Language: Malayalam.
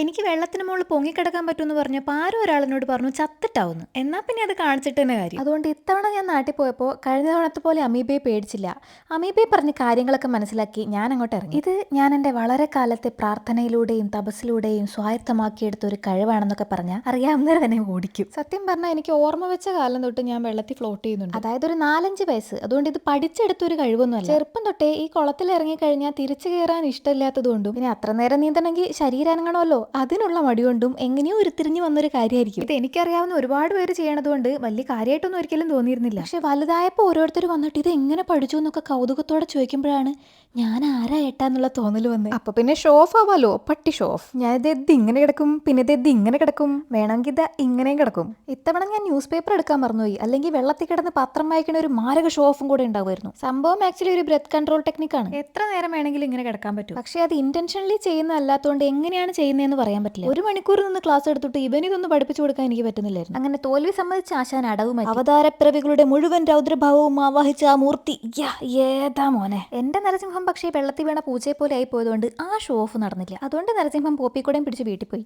എനിക്ക് വെള്ളത്തിന് മുകളിൽ പൊങ്ങിക്കിടക്കാൻ പറ്റുമെന്ന് പറഞ്ഞപ്പോൾ ആരും ഒരാളിനോട് പറഞ്ഞു ചത്തിട്ടാവുന്നു. എന്നാൽ പിന്നെ അത് കാണിച്ചിട്ട് തന്നെ കാര്യം. അതുകൊണ്ട് ഇത്തവണ ഞാൻ നാട്ടിൽ പോയപ്പോൾ കഴിഞ്ഞ തവണത്തെ പോലെ അമീബയെ പേടിച്ചില്ല. അമീബയെ പറഞ്ഞ് കാര്യങ്ങളൊക്കെ മനസ്സിലാക്കി ഞാൻ അങ്ങോട്ട് ഇറങ്ങി. ഇത് ഞാൻ എന്റെ വളരെ കാലത്തെ പ്രാർത്ഥനയിലൂടെയും തപസ്സിലൂടെയും സ്വായത്തമാക്കിയെടുത്ത ഒരു കഴിവാണെന്നൊക്കെ പറഞ്ഞാൽ അറിയാവുന്നവർ തന്നെ ഓടിക്കും. സത്യം പറഞ്ഞാൽ എനിക്ക് ഓർമ്മ വെച്ച കാലം തൊട്ട് ഞാൻ വെള്ളത്തിൽ ഫ്ലോട്ട് ചെയ്യുന്നുണ്ട്. അതായത് ഒരു നാലഞ്ച് വയസ്സ്. അതുകൊണ്ട് ഇത് പഠിച്ചെടുത്ത ഒരു കഴിവൊന്നുമല്ല. ചെറുപ്പം തൊട്ടേ ഈ കുളത്തിൽ ഇറങ്ങി കഴിഞ്ഞാൽ തിരിച്ചു കയറാൻ ഇഷ്ടമില്ലാത്തതുകൊണ്ടും പിന്നെ അത്ര നേരം നീന്തണമെങ്കിൽ ശരീരം അതിനുള്ള മടികൊണ്ടും എങ്ങനെയോ ഉരുത്തിരിഞ്ഞു വന്നൊരു കാര്യമായിരിക്കും ഇത് എനിക്കറിയാവുന്ന ഒരുപാട് പേര് ചെയ്യണതുകൊണ്ട് വലിയ കാര്യമായിട്ടൊന്നും ഒരിക്കലും തോന്നിയിരുന്നില്ല. പക്ഷെ വലുതായപ്പോൾ ഓരോരുത്തർ വന്നിട്ട് ഇത് എങ്ങനെ പഠിച്ചു എന്നൊക്കെ കൗതുകത്തോടെ ചോദിക്കുമ്പോഴാണ് ഞാൻ ആരാ ഏട്ടാന്നുള്ള തോന്നൽ വന്ന്? അപ്പൊ പിന്നെ ഷോഫ് ആവാലോ? പട്ടി ഷോഫ് ഞാൻ ഇത് ഇങ്ങനെ കിടക്കും പിന്നെ ഇത് ഇങ്ങനെ കിടക്കും. വേണമെങ്കിൽ ഇത് ഇങ്ങനെയും കിടക്കും. ഇത്തവണ ഞാൻ ന്യൂസ് പേപ്പർ എടുക്കാൻ മറന്നുപോയി. അല്ലെങ്കിൽ വെള്ളത്തിൽ കിടന്ന് പത്രം വായിക്കുന്ന ഒരു മാരക ഷോഫും കൂടെ ഉണ്ടാവുമായിരുന്നു. സംഭവം ആക്ച്വലി ഒരു ബ്രെത്ത് കൺട്രോൾ ടെക്നിക്കാണ് എത്ര നേരം വേണമെങ്കിലും ഇങ്ങനെ കിടക്കാൻ പറ്റും? പക്ഷേ അത് ഇന്റൻഷനലി ചെയ്യുന്നതല്ലാത്തതുകൊണ്ട് എങ്ങനെയാണ് ചെയ്യുന്നതെന്ന് പറയാൻ പറ്റില്ല. ഒരു മണിക്കൂർ നിന്ന് ക്ലാസ് എടുത്തിട്ട് ഇവന് ഇതൊന്നും പഠിപ്പിച്ചു കൊടുക്കാൻ എനിക്ക് പറ്റുന്നില്ലായിരുന്നു. അങ്ങനെ തോൽവി സംബന്ധിച്ച് ആശാൻ അടവുമായി. അവതാരപ്പിറവികളുടെ മുഴുവൻ രൗദ്രഭാവവും ആവാഹിച്ച ആ മൂർത്തി. ഏതാ മോനെ? എന്റെ നരസിംഹം പക്ഷേ വെള്ളത്തിൽ വീണ പൂച്ചയെ പോലെ ആയി പോയതുകൊണ്ട് ആ ഷോ ഓഫ് നടന്നില്ല. അതുകൊണ്ട് നരസിംഹം പോപ്പിക്കൂടെയും പിടിച്ച് വീട്ടിൽ പോയി